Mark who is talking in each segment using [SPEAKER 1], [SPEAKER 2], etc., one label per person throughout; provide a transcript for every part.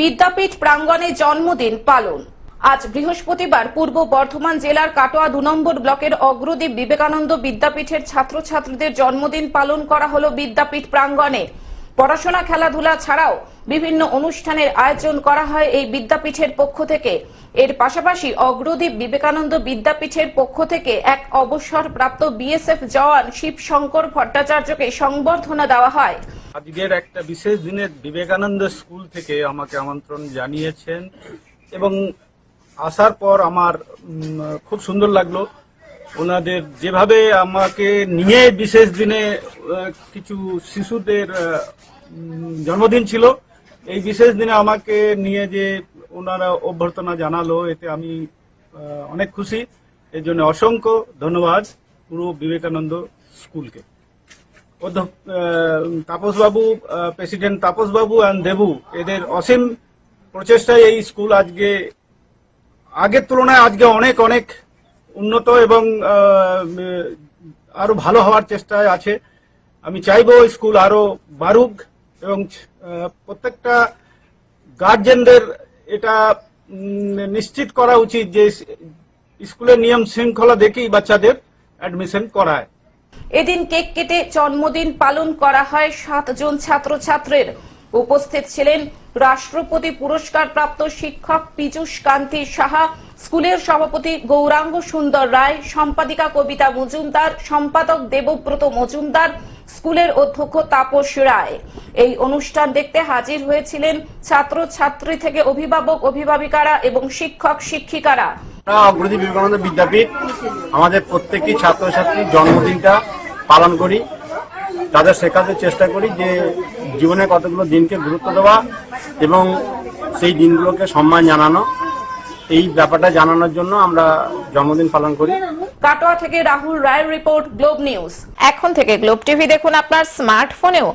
[SPEAKER 1] বিদ্যাপীঠ প্রাঙ্গণে জন্মদিন পালন। আজ বৃহস্পতিবার পূর্ব বর্ধমান জেলার কাটোয়া দু নম্বর ব্লকের অগ্রদীপ বিবেকানন্দ বিদ্যাপীঠের ছাত্রছাত্রীদের জন্মদিন পালন করা হলো বিদ্যাপীঠ প্রাঙ্গণে। পড়াশোনা, খেলাধুলা ছাড়াও বিভিন্ন অনুষ্ঠানের আয়োজন করা হয় এই বিদ্যাপীঠের পক্ষ থেকে। এর পাশাপাশি অগ্রদীপ বিবেকানন্দ বিদ্যাপীঠের পক্ষ থেকে এক অবসরপ্রাপ্ত বিএসএফ জওয়ান শিবশঙ্কর ভট্টাচার্যকে সংবর্ধনা দেওয়া হয়।
[SPEAKER 2] আজকের একটা বিশেষ দিনে বিবেকানন্দ স্কুল থেকে আমাকে আমন্ত্রণ জানিয়েছেন এবং আসার পর আমার খুব সুন্দর লাগল। ওনাদের যেভাবে আমাকে নিয়ে বিশেষ দিনে কিছু শিশুদের জন্মদিন ছিল, এই বিশেষ দিনে আমাকে নিয়ে যে ওনারা অভ্যর্থনা জানালো, এতে আমি অনেক খুশি। এর জন্য অসংখ্য ধন্যবাদ পুরো বিবেকানন্দ স্কুলকে। অধ্যক্ষ তাপস প্রেসিডেন্ট তাপসবাবু অ্যান্ড দেবু, এদের অসীম প্রচেষ্টায় এই স্কুল আজকে, আগের তুলনায় আজকে অনেক অনেক উন্নত এবং আরও ভালো হওয়ার চেষ্টায় আছে। আমি চাইব স্কুল আরও বাড়ুক এবং প্রত্যেকটা গার্জেনদের এটা নিশ্চিত করা উচিত যে, স্কুলের নিয়ম শৃঙ্খলা দেখেই বাচ্চাদের অ্যাডমিশন করায়।
[SPEAKER 1] এদিন কেক কেটে জন্মদিন পালন করা হয় সাতজন ছাত্রছাত্রীর। উপস্থিত ছিলেন রাষ্ট্রপতি পুরস্কার প্রাপ্ত শিক্ষক পীযুষ কান্তি সাহা, স্কুলের সভাপতি গৌরাঙ্গ সুন্দর রায়, সম্পাদিকা কবিতা মজুমদার, সম্পাদক দেবব্রত মজুমদার, স্কুলের অধ্যক্ষ তাপস রায়। এই অনুষ্ঠান দেখতে হাজির হয়েছিলেন ছাত্রছাত্রী থেকে অভিভাবক, অভিভাবিকারা এবং শিক্ষক শিক্ষিকারা
[SPEAKER 3] অগ্রদী বিবেকানন্দ বিদ্যাপীঠ আমাদের প্রত্যেকটি ছাত্রছাত্রীর জন্মদিনটা পালন করি। তাদের শেখাতে চেষ্টা করি যে জীবনে কতগুলো দিনকে গুরুত্ব দেওয়া এবং সেই দিনগুলোকে সম্মান জানানো। এই ব্যাপারটা জানানোর জন্য আমরা জন্মদিন পালন করি।
[SPEAKER 1] কাটোয়া থেকে রাহুল রায়ের রিপোর্ট গ্লোব নিউজ। এখন থেকে গ্লোব টিভি দেখুন আপনার স্মার্টফোনেও।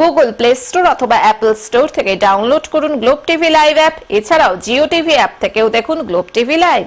[SPEAKER 1] গুগল প্লে স্টোর অথবা অ্যাপল স্টোর থেকে ডাউনলোড করুন গ্লোব টিভি লাইভ অ্যাপ। এছাড়াও জিও টিভি অ্যাপ থেকেও দেখুন গ্লোব টিভি লাইভ।